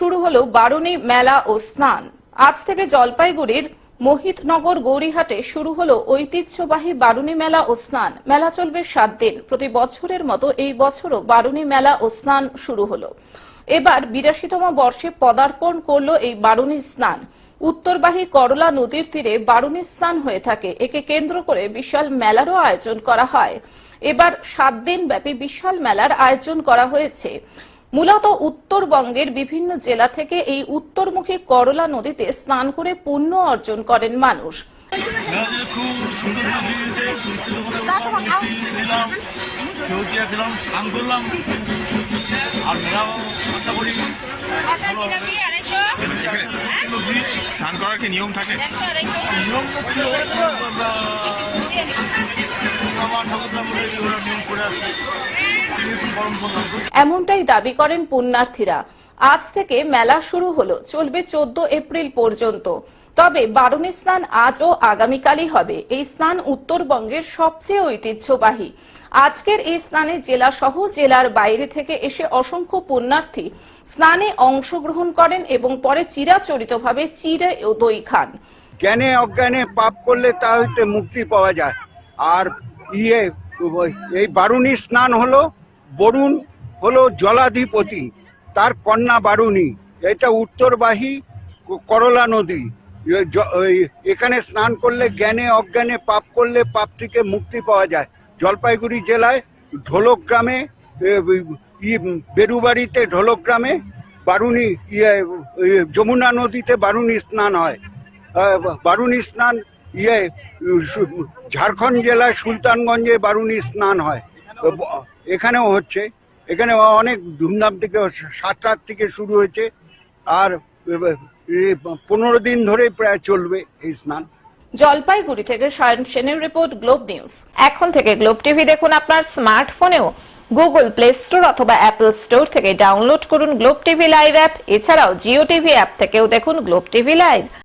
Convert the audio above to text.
শুরু হলো বারুণী মেলা ও স্নান। আজ থেকে জলপাইগুড়ির মোহিতনগর গৌরীহাটে শুরু হলো ঐতিহ্যবাহী বারুণী মেলা ও স্নান। মেলা চলবে সাত দিন। প্রতি বছরের মতো এই বছরও বারুণী মেলা ও স্নান শুরু হলো। এবার বিরাশিতম বর্ষে পদার্পণ করল এই বারুণী স্নান। উত্তরবাহী করলা নদীর তীরে বারুণী স্নান হয়ে থাকে। একে কেন্দ্র করে বিশাল মেলারও আয়োজন করা হয়। এবার সাত দিন ব্যাপী বিশাল মেলার আয়োজন করা হয়েছে। মূলত উত্তরবঙ্গের বিভিন্ন জেলা থেকে এই উত্তরমুখী করলা নদীতে স্নান করে পুণ্য অর্জন করেন মানুষ। স্নান করার কি নিয়ম থাকে নিয়ম করে এমনটাই দাবি করেন পুণ্যার্থীরা। আজ থেকে মেলা শুরু হলো, চলবে চোদ্দ এপ্রিল পর্যন্ত। তবে বারুণী স্নান আজ ও আগামীকালই হবে। এই স্নান উত্তরবঙ্গের সবচেয়ে ঐতিহ্যবাহী। আজকের এই স্নানে জেলা সহ জেলার বাইরে থেকে এসে অসংখ্য পুণ্যার্থী স্নানে অংশগ্রহণ করেন এবং পরে চিরাচরিতভাবে চিরে ও দই খান। জ্ঞানে অজ্ঞানে পাপ করলে তা হইতে মুক্তি পাওয়া যায়। আর ইয়ে এই বারুণী স্নান হলো বরুণ হলো জলাধিপতি, তার কন্যা বারুণী, এটা উত্তরবাহী করলা নদী। এখানে স্নান করলে জ্ঞানে অজ্ঞানে পাপ করলে পাপ থেকে মুক্তি পাওয়া যায়। জলপাইগুড়ি জেলায় ঢোলক গ্রামে বেরুবাড়িতে ঢোলক গ্রামে বারুণী ইয়ে যমুনা নদীতে বারুণী স্নান হয়। বারুণী স্নান ইয়ে ঝাড়খণ্ড জেলায় সুলতানগঞ্জে বারুণী স্নান হয়। এখানেও হচ্ছে। এখানে অনেক ধুমধাম থেকে সাতটার থেকে শুরু হয়েছে। আর পনেরো দিন ধরে প্রায় চলবে এই স্নান। জলপাইগুড়ি থেকে সায়ন সেনের রিপোর্ট, গ্লোব নিউজ। এখন থেকে গ্লোব টিভি দেখুন আপনার স্মার্টফোনেও। গুগল প্লে স্টোর অথবা অ্যাপল স্টোর থেকে ডাউনলোড করুন গ্লোব টিভি লাইভ অ্যাপ। এছাড়াও জিও টিভি অ্যাপ থেকেও দেখুন গ্লোব টিভি লাইভ।